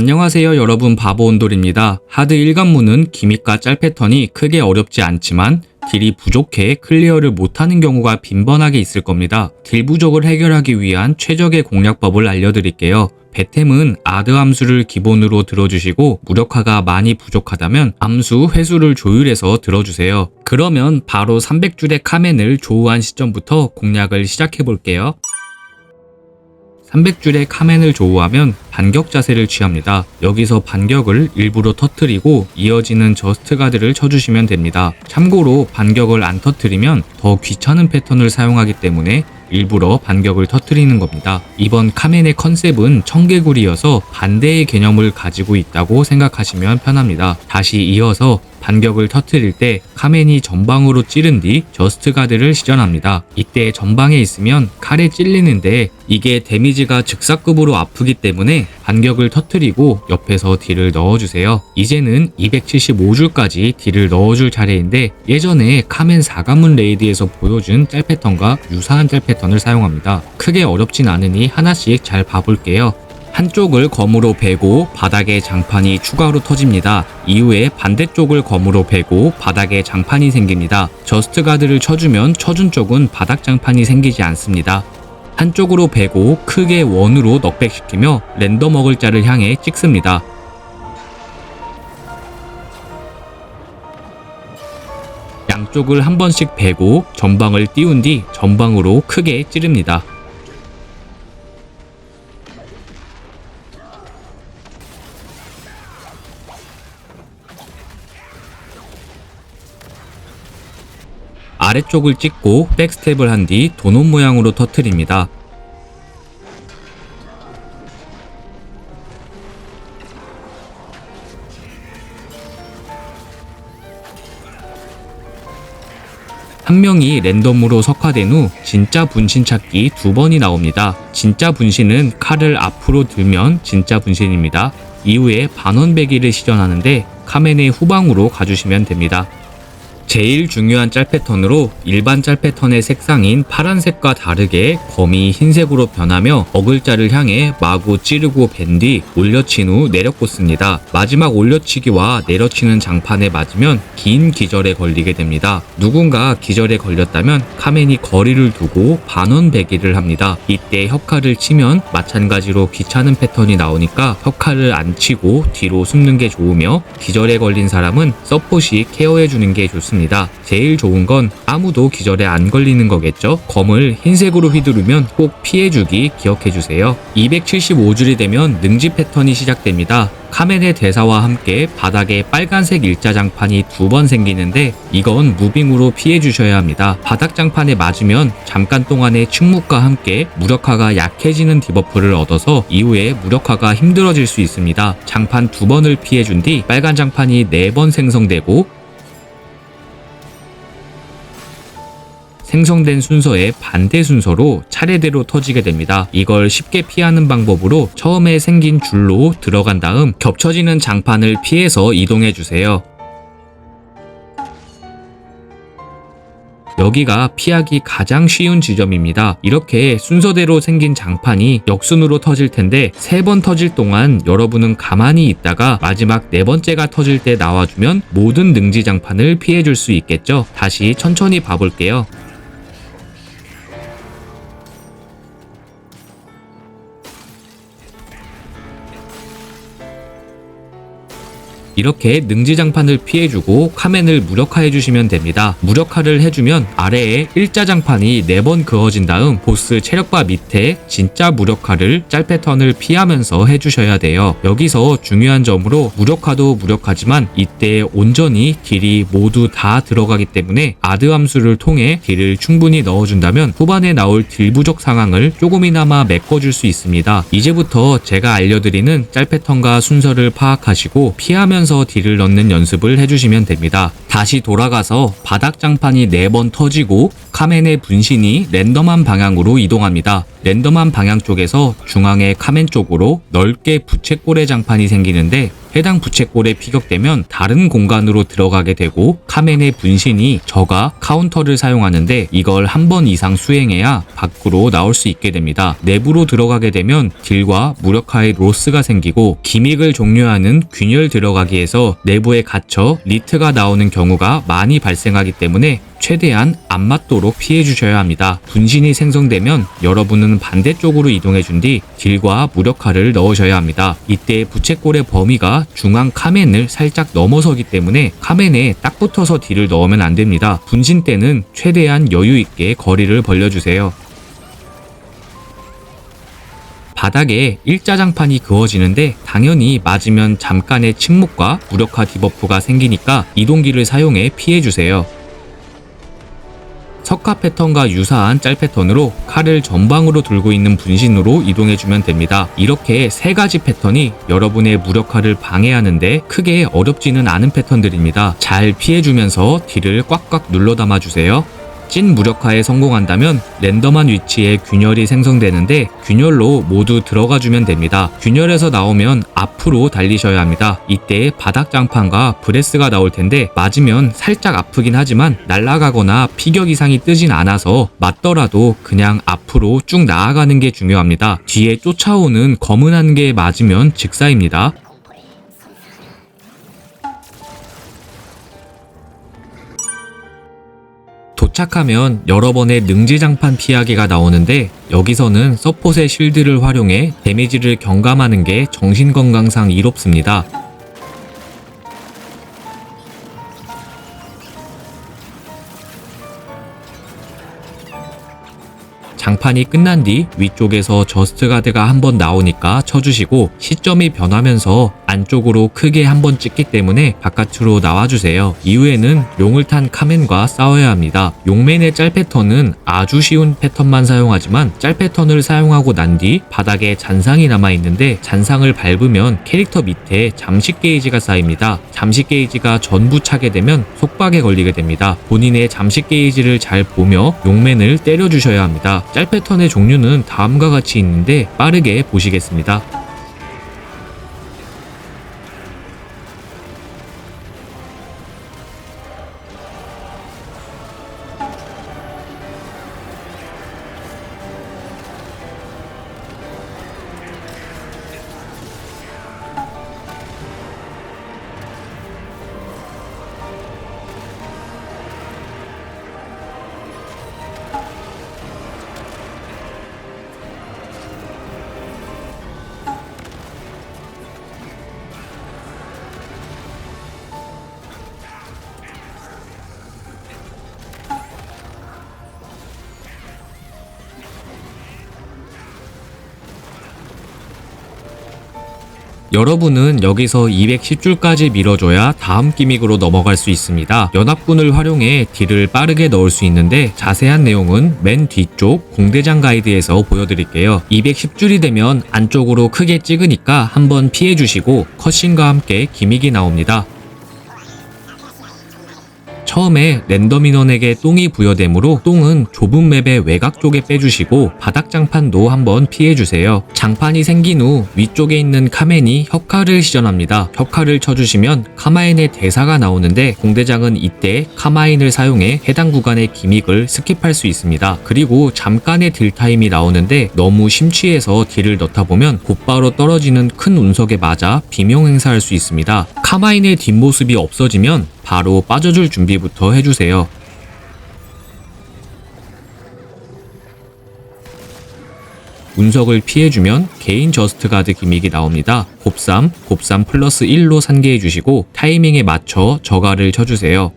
안녕하세요 여러분 바보온돌입니다. 하드 1관문은 기믹과 짤 패턴이 크게 어렵지 않지만 딜이 부족해 클리어를 못하는 경우가 빈번하게 있을 겁니다. 딜 부족을 해결하기 위한 최적의 공략법을 알려드릴게요. 배템은 아드 함수를 기본으로 들어주시고 무력화가 많이 부족하다면 함수 회수를 조율해서 들어주세요. 그러면 바로 300줄의 카멘을 조우한 시점부터 공략을 시작해 볼게요. 300줄의 카멘을 조우하면 반격 자세를 취합니다. 여기서 반격을 일부러 터트리고 이어지는 저스트 가드를 쳐주시면 됩니다. 참고로 반격을 안 터트리면 더 귀찮은 패턴을 사용하기 때문에 일부러 반격을 터트리는 겁니다. 이번 카멘의 컨셉은 청개구리여서 반대의 개념을 가지고 있다고 생각하시면 편합니다. 다시 이어서 반격을 터트릴 때 카멘이 전방으로 찌른 뒤 저스트 가드를 시전합니다. 이때 전방에 있으면 칼에 찔리는데 이게 데미지가 즉사급으로 아프기 때문에 반격을 터트리고 옆에서 딜을 넣어주세요. 이제는 275줄까지 딜을 넣어줄 차례인데 예전에 카멘 4가문 레이드에서 보여준 짤 패턴과 유사한 짤 패턴을 사용합니다. 크게 어렵진 않으니 하나씩 잘 봐볼게요. 한쪽을 검으로 베고 바닥에 장판이 추가로 터집니다. 이후에 반대쪽을 검으로 베고 바닥에 장판이 생깁니다. 저스트 가드를 쳐주면 쳐준 쪽은 바닥 장판이 생기지 않습니다. 한쪽으로 베고 크게 원으로 넉백시키며 랜덤 어글자를 향해 찍습니다. 양쪽을 한 번씩 베고 전방을 띄운 뒤 전방으로 크게 찌릅니다. 아래쪽을 찍고 백스텝을 한 뒤 도넛 모양으로 터트립니다. 한 명이 랜덤으로 석화된 후 진짜 분신 찾기 두 번이 나옵니다. 진짜 분신은 칼을 앞으로 들면 진짜 분신입니다. 이후에 반원배기를 시전하는데 카멘의 후방으로 가주시면 됩니다. 제일 중요한 짤 패턴으로 일반 짤 패턴의 색상인 파란색과 다르게 검이 흰색으로 변하며 어글자를 향해 마구 찌르고 벤뒤 올려친 후 내려 꽂습니다. 마지막 올려치기와 내려치는 장판에 맞으면 긴 기절에 걸리게 됩니다. 누군가 기절에 걸렸다면 카멘이 거리를 두고 반원 배기를 합니다. 이때 협칼을 치면 마찬가지로 귀찮은 패턴이 나오니까 협칼을 안 치고 뒤로 숨는 게 좋으며 기절에 걸린 사람은 서폿이 케어해주는 게 좋습니다. 제일 좋은 건 아무도 기절에 안 걸리는 거겠죠? 검을 흰색으로 휘두르면 꼭 피해주기 기억해주세요. 275줄이 되면 능지 패턴이 시작됩니다. 카멘의 대사와 함께 바닥에 빨간색 일자 장판이 두 번 생기는데 이건 무빙으로 피해 주셔야 합니다. 바닥 장판에 맞으면 잠깐 동안의 침묵과 함께 무력화가 약해지는 디버프를 얻어서 이후에 무력화가 힘들어질 수 있습니다. 장판 두 번을 피해 준 뒤 빨간 장판이 네 번 생성되고 생성된 순서의 반대 순서로 차례대로 터지게 됩니다. 이걸 쉽게 피하는 방법으로 처음에 생긴 줄로 들어간 다음 겹쳐지는 장판을 피해서 이동해 주세요. 여기가 피하기 가장 쉬운 지점입니다. 이렇게 순서대로 생긴 장판이 역순으로 터질 텐데 세 번 터질 동안 여러분은 가만히 있다가 마지막 네 번째가 터질 때 나와주면 모든 능지 장판을 피해줄 수 있겠죠. 다시 천천히 봐볼게요. 이렇게 능지장판을 피해주고 카멘을 무력화해주시면 됩니다. 무력화를 해주면 아래에 일자장판이 4번 그어진 다음 보스 체력바 밑에 진짜 무력화를 짤 패턴을 피하면서 해주셔야 돼요. 여기서 중요한 점으로 무력화도 무력하지만 이때 온전히 딜이 모두 다 들어가기 때문에 아드 함수를 통해 딜을 충분히 넣어준다면 후반에 나올 딜 부족 상황을 조금이나마 메꿔줄 수 있습니다. 이제부터 제가 알려드리는 짤 패턴과 순서를 파악하시고 피하면서 딜을 넣는 연습을 해주시면 됩니다. 다시 돌아가서 바닥 장판이 4번 터지고 카멘의 분신이 랜덤한 방향으로 이동합니다. 랜덤한 방향 쪽에서 중앙의 카멘 쪽으로 넓게 부채꼴의 장판이 생기는데 해당 부채꼴에 피격되면 다른 공간으로 들어가게 되고 카멘의 분신이 저가 카운터를 사용하는데 이걸 한 번 이상 수행해야 밖으로 나올 수 있게 됩니다. 내부로 들어가게 되면 딜과 무력화의 로스가 생기고 기믹을 종료하는 균열 들어가기에서 내부에 갇혀 리트가 나오는 경우가 많이 발생하기 때문에 최대한 안 맞도록 피해 주셔야 합니다. 분신이 생성되면 여러분은 반대쪽으로 이동해 준 뒤 딜과 무력화를 넣으셔야 합니다. 이때 부채꼴의 범위가 중앙 카멘을 살짝 넘어서기 때문에 카멘에 딱 붙어서 딜을 넣으면 안 됩니다. 분신 때는 최대한 여유 있게 거리를 벌려주세요. 바닥에 일자장판이 그어지는데 당연히 맞으면 잠깐의 침묵과 무력화 디버프가 생기니까 이동기를 사용해 피해주세요. 석화 패턴과 유사한 짤 패턴으로 칼을 전방으로 들고 있는 분신으로 이동해주면 됩니다. 이렇게 세 가지 패턴이 여러분의 무력화를 방해하는데 크게 어렵지는 않은 패턴들입니다. 잘 피해주면서 딜을 꽉꽉 눌러 담아주세요. 찐 무력화에 성공한다면 랜덤한 위치에 균열이 생성되는데 균열로 모두 들어가주면 됩니다. 균열에서 나오면 앞으로 달리셔야 합니다. 이때 바닥 장판과 브레스가 나올 텐데 맞으면 살짝 아프긴 하지만 날아가거나 피격 이상이 뜨진 않아서 맞더라도 그냥 앞으로 쭉 나아가는 게 중요합니다. 뒤에 쫓아오는 검은 한 개에 맞으면 직사입니다. 도착하면 여러 번의 능지장판 피하기가 나오는데 여기서는 서폿의 실드를 활용해 데미지를 경감하는 게 정신건강상 이롭습니다. 장판이 끝난 뒤 위쪽에서 저스트 가드가 한번 나오니까 쳐주시고 시점이 변하면서 안쪽으로 크게 한 번 찍기 때문에 바깥으로 나와주세요. 이후에는 용을 탄 카멘과 싸워야 합니다. 용맨의 짤 패턴은 아주 쉬운 패턴만 사용하지만 짤 패턴을 사용하고 난 뒤 바닥에 잔상이 남아있는데 잔상을 밟으면 캐릭터 밑에 잠식 게이지가 쌓입니다. 잠식 게이지가 전부 차게 되면 속박에 걸리게 됩니다. 본인의 잠식 게이지를 잘 보며 용맨을 때려주셔야 합니다. 짤 패턴의 종류는 다음과 같이 있는데 빠르게 보시겠습니다. 여러분은 여기서 210줄까지 밀어줘야 다음 기믹으로 넘어갈 수 있습니다. 연합군을 활용해 딜을 빠르게 넣을 수 있는데 자세한 내용은 맨 뒤쪽 공대장 가이드에서 보여드릴게요. 210줄이 되면 안쪽으로 크게 찍으니까 한번 피해주시고 컷신과 함께 기믹이 나옵니다. 처음에 랜덤 인원에게 똥이 부여되므로 똥은 좁은 맵의 외곽 쪽에 빼주시고 바닥 장판도 한번 피해주세요. 장판이 생긴 후 위쪽에 있는 카멘이 협카를 시전합니다. 협카를 쳐주시면 카마인의 대사가 나오는데 공대장은 이때 카마인을 사용해 해당 구간의 기믹을 스킵할 수 있습니다. 그리고 잠깐의 딜 타임이 나오는데 너무 심취해서 딜을 넣다 보면 곧바로 떨어지는 큰 운석에 맞아 비명 행사할 수 있습니다. 카마인의 뒷모습이 없어지면 바로 빠져줄 준비부터 해주세요. 운석을 피해주면 개인 저스트 가드 기믹이 나옵니다. 곱삼, 곱삼 플러스 1로 산계해주시고 타이밍에 맞춰 저가를 쳐주세요.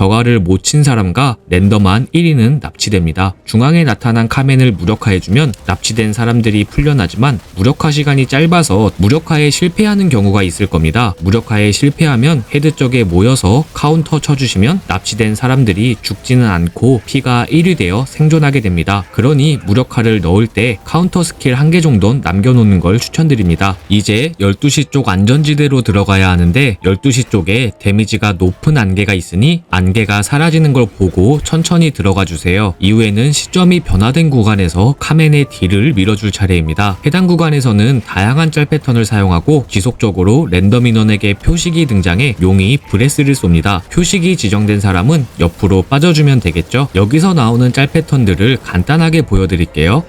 저가를 못 친 사람과 랜덤한 1위는 납치됩니다. 중앙에 나타난 카멘을 무력화해주면 납치된 사람들이 풀려나지만 무력화 시간이 짧아서 무력화에 실패하는 경우가 있을 겁니다. 무력화에 실패하면 헤드 쪽에 모여서 카운터 쳐주시면 납치된 사람들이 죽지는 않고 피가 1위 되어 생존하게 됩니다. 그러니 무력화를 넣을 때 카운터 스킬 한개 정도는 남겨놓는 걸 추천드립니다. 이제 12시 쪽 안전지대로 들어가야 하는데 12시 쪽에 데미지가 높은 안개가 있으니 안 안개가 사라지는 걸 보고 천천히 들어가 주세요. 이후에는 시점이 변화된 구간에서 카멘의 딜을 밀어줄 차례입니다. 해당 구간에서는 다양한 짤 패턴을 사용하고 지속적으로 랜덤 인원에게 표식이 등장해 용이 브레스를 쏩니다. 표식이 지정된 사람은 옆으로 빠져주면 되겠죠. 여기서 나오는 짤 패턴들을 간단하게 보여드릴게요.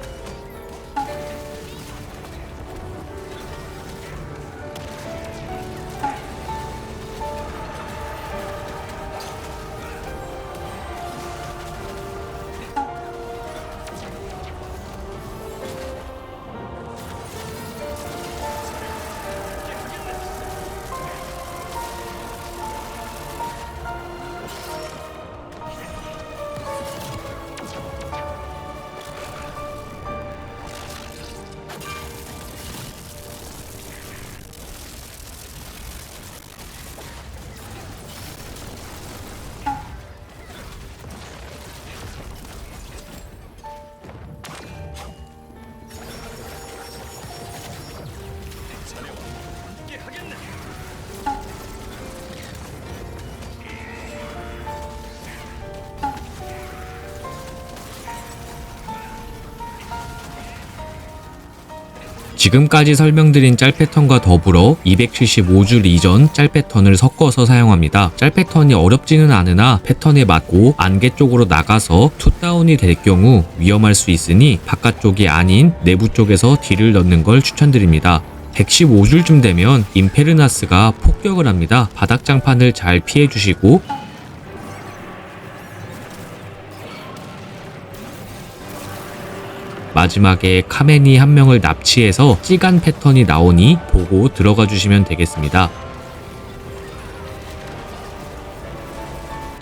지금까지 설명드린 짤 패턴과 더불어 275줄 이전 짤 패턴을 섞어서 사용합니다. 짤 패턴이 어렵지는 않으나 패턴에 맞고 안개 쪽으로 나가서 투다운이 될 경우 위험할 수 있으니 바깥쪽이 아닌 내부 쪽에서 딜을 넣는 걸 추천드립니다. 115줄쯤 되면 임페르나스가 폭격을 합니다. 바닥장판을 잘 피해 주시고 마지막에 카멘이 한 명을 납치해서 찌간 패턴이 나오니 보고 들어가 주시면 되겠습니다.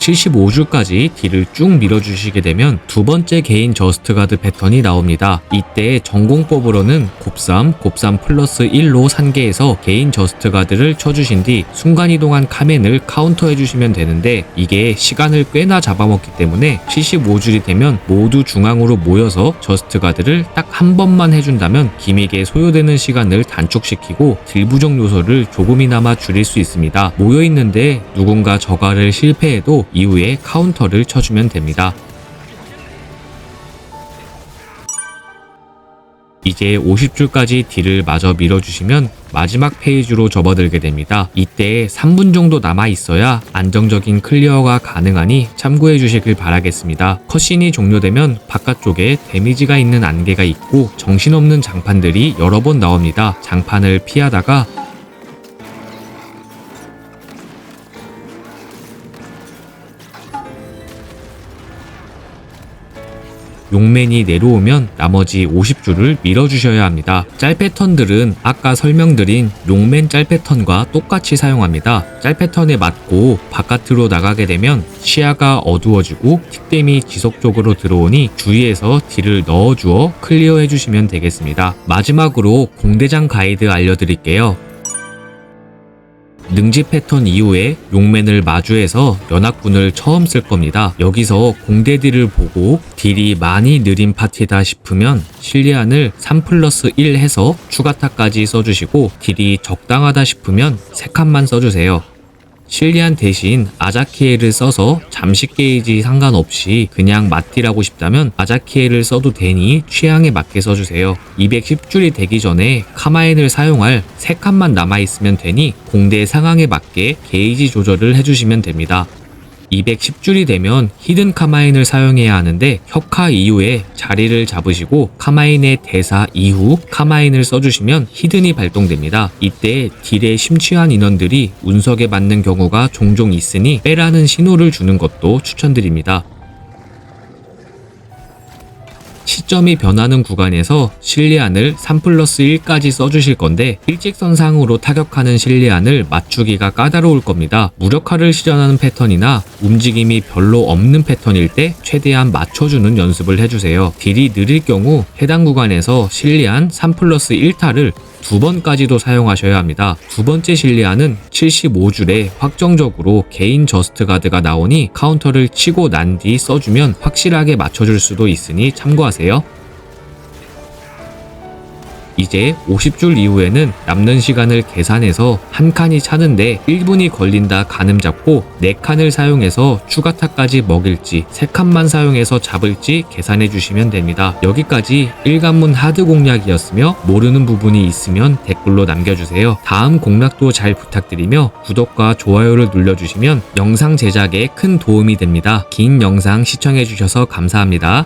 75줄까지 딜을 쭉 밀어주시게 되면 두 번째 개인 저스트 가드 패턴이 나옵니다. 이때 전공법으로는 곱삼, 곱삼 플러스 1로 산계에서 개인 저스트 가드를 쳐주신 뒤 순간이동한 카멘을 카운터 해주시면 되는데 이게 시간을 꽤나 잡아먹기 때문에 75줄이 되면 모두 중앙으로 모여서 저스트 가드를 딱 한 번만 해준다면 기믹에 소요되는 시간을 단축시키고 딜 부족 요소를 조금이나마 줄일 수 있습니다. 모여있는데 누군가 저가를 실패해도 이후에 카운터를 쳐주면 됩니다. 이제 50줄까지 딜을 마저 밀어주시면 마지막 페이지로 접어들게 됩니다. 이때 3분 정도 남아 있어야 안정적인 클리어가 가능하니 참고해 주시길 바라겠습니다. 컷신이 종료되면 바깥쪽에 데미지가 있는 안개가 있고 정신없는 장판들이 여러 번 나옵니다. 장판을 피하다가 용맨이 내려오면 나머지 50줄을 밀어주셔야 합니다. 짤 패턴들은 아까 설명드린 용맨 짤 패턴과 똑같이 사용합니다. 짤 패턴에 맞고 바깥으로 나가게 되면 시야가 어두워지고 틱댐이 지속적으로 들어오니 주위에서 딜을 넣어주어 클리어 해주시면 되겠습니다. 마지막으로 공대장 가이드 알려드릴게요. 능지 패턴 이후에 용맨을 마주해서 연합군을 처음 쓸 겁니다. 여기서 공대 딜을 보고 딜이 많이 느린 파티다 싶으면 실리안을 3 플러스 1 해서 추가타까지 써주시고 딜이 적당하다 싶으면 3칸만 써주세요. 실리안 대신 아자키에를 써서 잠시 게이지 상관없이 그냥 맞디라고 싶다면 아자키에를 써도 되니 취향에 맞게 써주세요. 210줄이 되기 전에 카마인을 사용할 3칸만 남아있으면 되니 공대 상황에 맞게 게이지 조절을 해주시면 됩니다. 210줄이 되면 히든 카마인을 사용해야 하는데 혁카 이후에 자리를 잡으시고 카마인의 대사 이후 카마인을 써주시면 히든이 발동됩니다. 이때 딜에 심취한 인원들이 운석에 맞는 경우가 종종 있으니 빼라는 신호를 주는 것도 추천드립니다. 시점이 변하는 구간에서 실리안을 3 플러스 1까지 써주실 건데 일직선상으로 타격하는 실리안을 맞추기가 까다로울 겁니다. 무력화를 실현하는 패턴이나 움직임이 별로 없는 패턴일 때 최대한 맞춰주는 연습을 해주세요. 딜이 느릴 경우 해당 구간에서 실리안 3 플러스 1타를 두 번까지도 사용하셔야 합니다. 두 번째 실리안은 75줄에 확정적으로 개인 저스트 가드가 나오니 카운터를 치고 난 뒤 써주면 확실하게 맞춰줄 수도 있으니 참고하세 요. 이제 50줄 이후에는 남는 시간을 계산해서 한 칸이 차는데 1분이 걸린다 가늠 잡고 4칸을 사용해서 추가타까지 먹일지 3칸만 사용해서 잡을지 계산해 주시면 됩니다. 여기까지 1관문 하드 공략이었으며 모르는 부분이 있으면 댓글로 남겨주세요. 다음 공략도 잘 부탁드리며 구독과 좋아요를 눌러주시면 영상 제작에 큰 도움이 됩니다. 긴 영상 시청해 주셔서 감사합니다.